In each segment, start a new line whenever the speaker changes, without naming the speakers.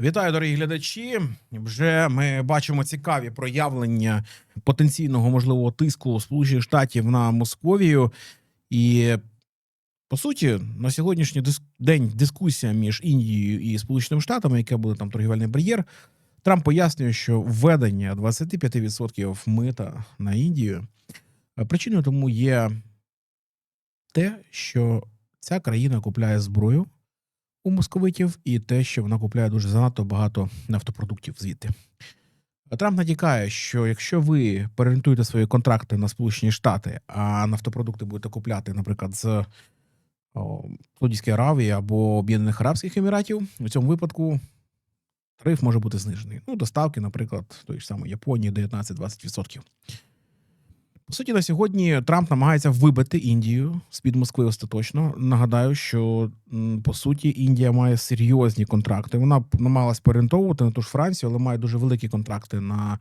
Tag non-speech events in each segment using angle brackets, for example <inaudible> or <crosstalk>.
Вітаю, дорогі глядачі. Вже ми бачимо цікаві проявлення потенційного можливого тиску Сполучених Штатів на Московію. І по суті, на сьогоднішній день дискусія між Індією і Сполученими Штатами, яке буде там торгівельний бар'єр. Трамп пояснює, що введення 25% мита на Індію е, причиною тому є те, що ця країна купляє зброю у московитів, і те, що вона купляє дуже занадто багато нафтопродуктів звідти. Трамп натякає, що якщо ви переорієнтуєте свої контракти на Сполучені Штати, а нафтопродукти будете купляти, наприклад, з Саудівської Аравії або Об'єднаних Арабських Еміратів, у цьому випадку тариф може бути знижений. Ну, доставки, наприклад, тої ж самої Японії 19-20%. По суті, на сьогодні Трамп намагається вибити Індію з-під Москви остаточно. Нагадаю, що по суті Індія має серйозні контракти. Вона намагалась переорієнтовувати на ту ж Францію, але має дуже великі контракти на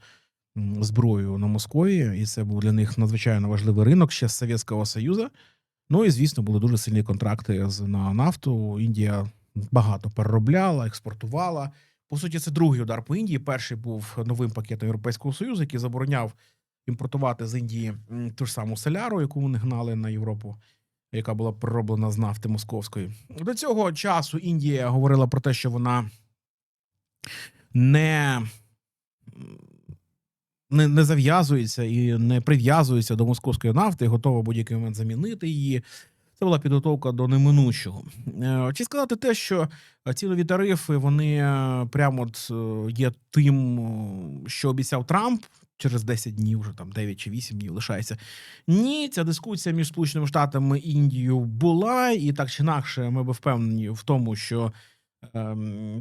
зброю на Москові, і це був для них надзвичайно важливий ринок ще з Совєтського Союзу. Ну і звісно, були дуже сильні контракти з на нафту. Індія багато переробляла, експортувала. По суті, це другий удар по Індії. Перший був новим пакетом Європейського Союзу, який забороняв імпортувати з Індії ту ж саму соляру, яку вони гнали на Європу, яка була пророблена з нафти московської. До цього часу Індія говорила про те, що вона не, не, не зав'язується і не прив'язується до московської нафти, готова будь-який момент замінити її. Це була підготовка до неминучого. Е, Чи сказати те, що ці нові тарифи вони е, прямо от е, є тим, е, що обіцяв Трамп через 10 днів, вже там 9 чи 8 днів лишається. Ні, ця дискусія між Сполученими Штатами і Індією була, і так чи інакше, ми би впевнені в тому, що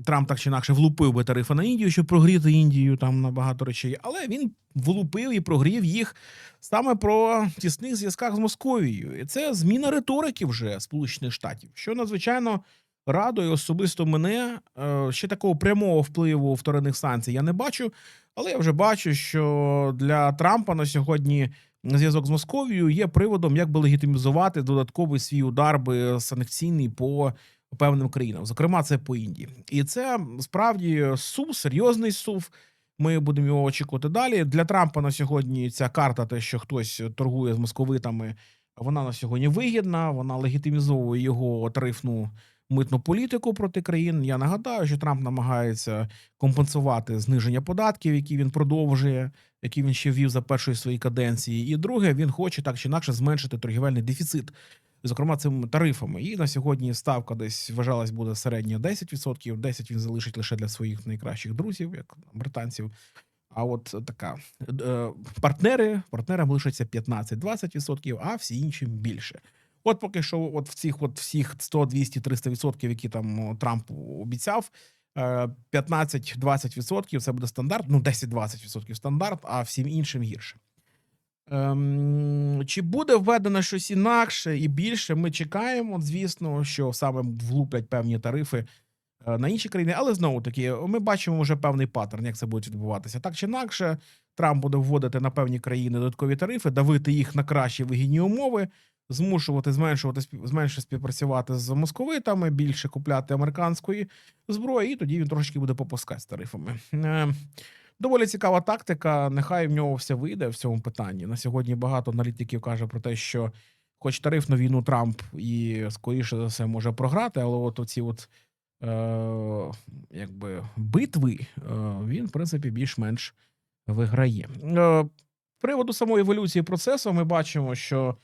Трамп так чи інакше влупив би тарифи на Індію, щоб прогріти Індію там на багато речей. Але він влупив і прогрів їх саме про тісних зв'язках з Московією. І це зміна риторики вже Сполучених Штатів, що надзвичайно радує особисто мене. Е, Ще такого прямого впливу вторинних санкцій я не бачу. Але я вже бачу, що для Трампа на сьогодні зв'язок з Московією є приводом, як би легітимізувати додатковий свій удар би санкційний по певним країнам, зокрема, це по Індії, і це справді сув, серйозний сув. Ми будемо його очікувати далі. Для Трампа на сьогодні ця карта, те, що хтось торгує з московитами, вона на сьогодні вигідна. Вона легітимізовує його тарифну митну політику проти країн. Я нагадаю, що Трамп намагається компенсувати зниження податків, які він продовжує, які він ще ввів за першої своєї каденції. І друге, він хоче так чи інакше зменшити торгівельний дефіцит, зокрема цими тарифами. І на сьогодні ставка десь вважалась буде середня 10%. 10% він залишить лише для своїх найкращих друзів, як британців. А от така е, партнери партнерам лишиться 15-20%, а всі інші більше. От поки що, от в цих от всіх 100, 200, 300 відсотків, які там Трамп обіцяв, е, 15-20% це буде стандарт, ну 10-20% стандарт, а всім іншим гірше. Ем, чи буде введено щось інакше і більше? Ми чекаємо, звісно, що саме влуплять певні тарифи е, на інші країни, але знову таки, ми бачимо вже певний паттерн, як це буде відбуватися. Так чи інакше, Трамп буде вводити на певні країни додаткові тарифи, давити їх на кращі вигідні умови, змушувати зменшувати зменше співпрацювати з московитами, більше купляти американської зброї, і тоді він трошки буде попускати з тарифами. Доволі цікава тактика. Нехай в нього все вийде в цьому питанні. На сьогодні багато аналітиків каже про те, що, хоч тарифну війну Трамп і скоріше за все може програти, але от оці от е, якби битви е, він, в принципі, більш-менш виграє. Е, приводу самої еволюції процесу ми бачимо, що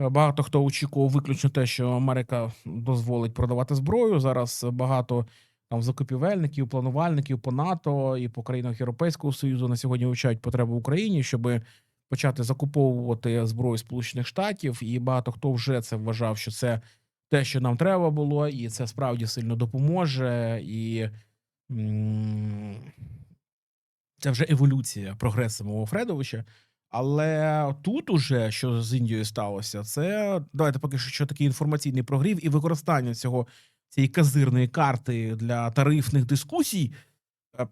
е, багато хто очікував виключно те, що Америка дозволить продавати зброю. Зараз багато там закупівельників, планувальників по НАТО і по країнах Європейського Союзу на сьогодні вивчають потреби Україні, щоб почати закуповувати зброю Сполучених Штатів. І багато хто вже це вважав, що це те, що нам треба було, і це справді сильно допоможе. І це вже еволюція прогресу мого Фредовича. Але тут уже що з Індією сталося, це давайте поки що такий інформаційний прогрів і використання цього цієї казирної карти для тарифних дискусій. Е,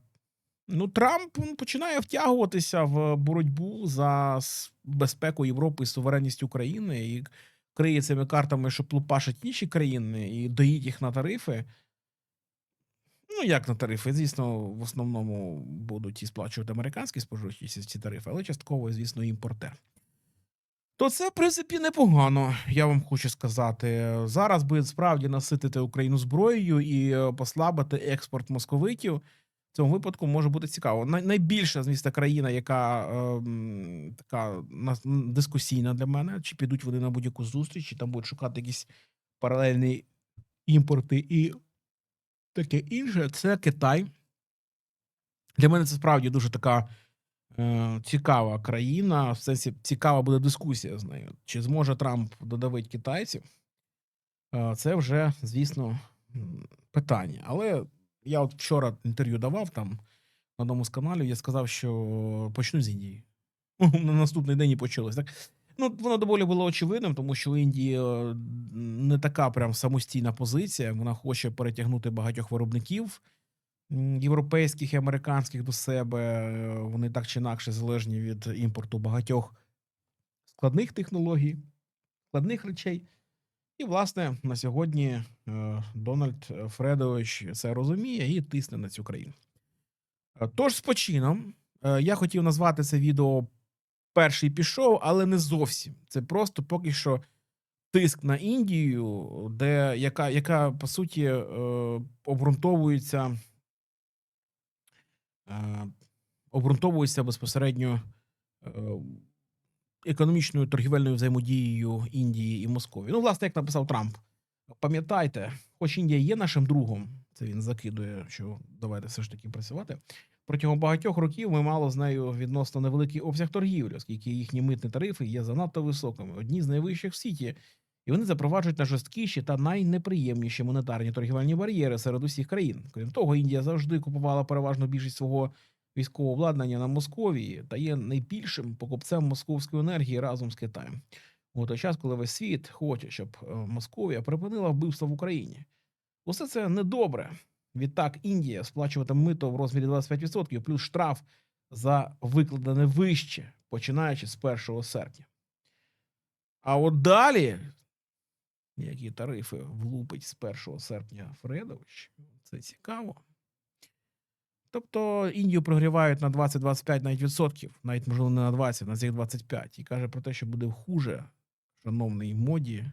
Ну, Трамп починає втягуватися в боротьбу за безпеку Європи і суверенність України і криє цими картами, щоб лупашить інші країни і доїть їх на тарифи. Ну, як на тарифи? Звісно, в основному будуть і сплачувати американські споживачі ці тарифи, але частково, звісно, імпортер. То це, в принципі, непогано, я вам хочу сказати. Зараз би справді наситити Україну зброєю і е, послабити експорт московитів. В цьому випадку може бути цікаво. Най- найбільша, звісно, країна, яка ем, така дискусійна для мене, чи підуть вони на будь-яку зустріч, чи там будуть шукати якісь паралельні імпорти і таке інше, це Китай. Для мене це справді дуже така е, цікава країна. В сенсі цікава буде дискусія з нею. Чи зможе Трамп додавити китайців? Е, це вже, звісно, питання. Але я от вчора інтерв'ю давав там на одному з каналів, я сказав, що почну з Індії. <laughs> На наступний день і почалось. Так? Ну, воно доволі було очевидним, тому що у Індії е, не така прям самостійна позиція. Вона хоче перетягнути багатьох виробників європейських і американських до себе. Е, Вони так чи інакше залежні від імпорту багатьох складних технологій, складних речей. І, власне, на сьогодні е, Дональд Фредович це розуміє і тисне на цю країну. Е, Тож з почином я хотів назвати це відео перший пішов, але не зовсім. Це просто поки що тиск на Індію, де яка, яка по суті обґрунтовується, обґрунтовується безпосередньо е, економічною торгівельною взаємодією Індії і Московії. Ну, власне, як написав Трамп, пам'ятайте, хоч Індія є нашим другом, це він закидує, що давайте все ж таки працювати. Протягом багатьох років ми мали з нею відносно невеликий обсяг торгівлі, оскільки їхні митні тарифи є занадто високими, одні з найвищих в світі, і вони запроваджують найжорсткіші та найнеприємніші монетарні торгівельні бар'єри серед усіх країн. Крім того, Індія завжди купувала переважно більшість свого військового обладнання на Московії та є найбільшим покупцем московської енергії разом з Китаєм. У той час, коли весь світ хоче, щоб е, Московія припинила вбивство в Україні. Усе це недобре. Відтак, Індія сплачуватиме мито в розмірі 25% плюс штраф за викладене вище, починаючи з 1 серпня. А от далі, які тарифи влупить з 1 серпня Фредович, це цікаво. Тобто Індію прогрівають на 20-25 навіть відсотків, навіть можливо не на 20, на цих 25. І каже про те, що буде хуже, шановний моді.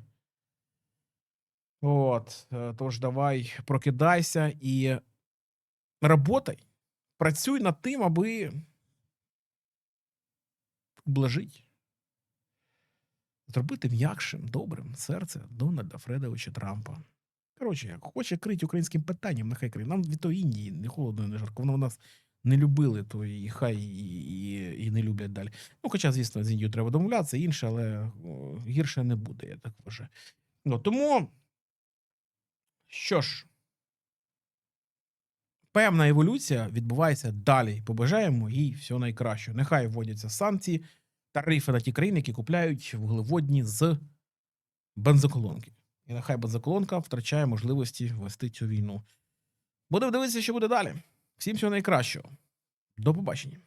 От, е, тож давай прокидайся і работай. Працюй над тим, аби облажить. Зробити м'якшим, добрим серце Дональда Фредовича Трампа. Коротше, хоче крити українським питанням, нехай крить. Нам від того Індії не холодно, не жарко. Воно нас не любили, то і хай і, і, і не люблять далі. Ну, хоча, звісно, з Індією треба домовлятися, інше, але о, гірше не буде, я так вважаю. Ну, тому, що ж, певна еволюція відбувається далі. Побажаємо їй всього найкращого. Нехай вводяться санкції, тарифи на ті країни, які купляють вуглеводні з бензоколонки. І нехай бензоколонка втрачає можливості вести цю війну. Будемо дивитися, що буде далі. Всім всього найкращого. До побачення.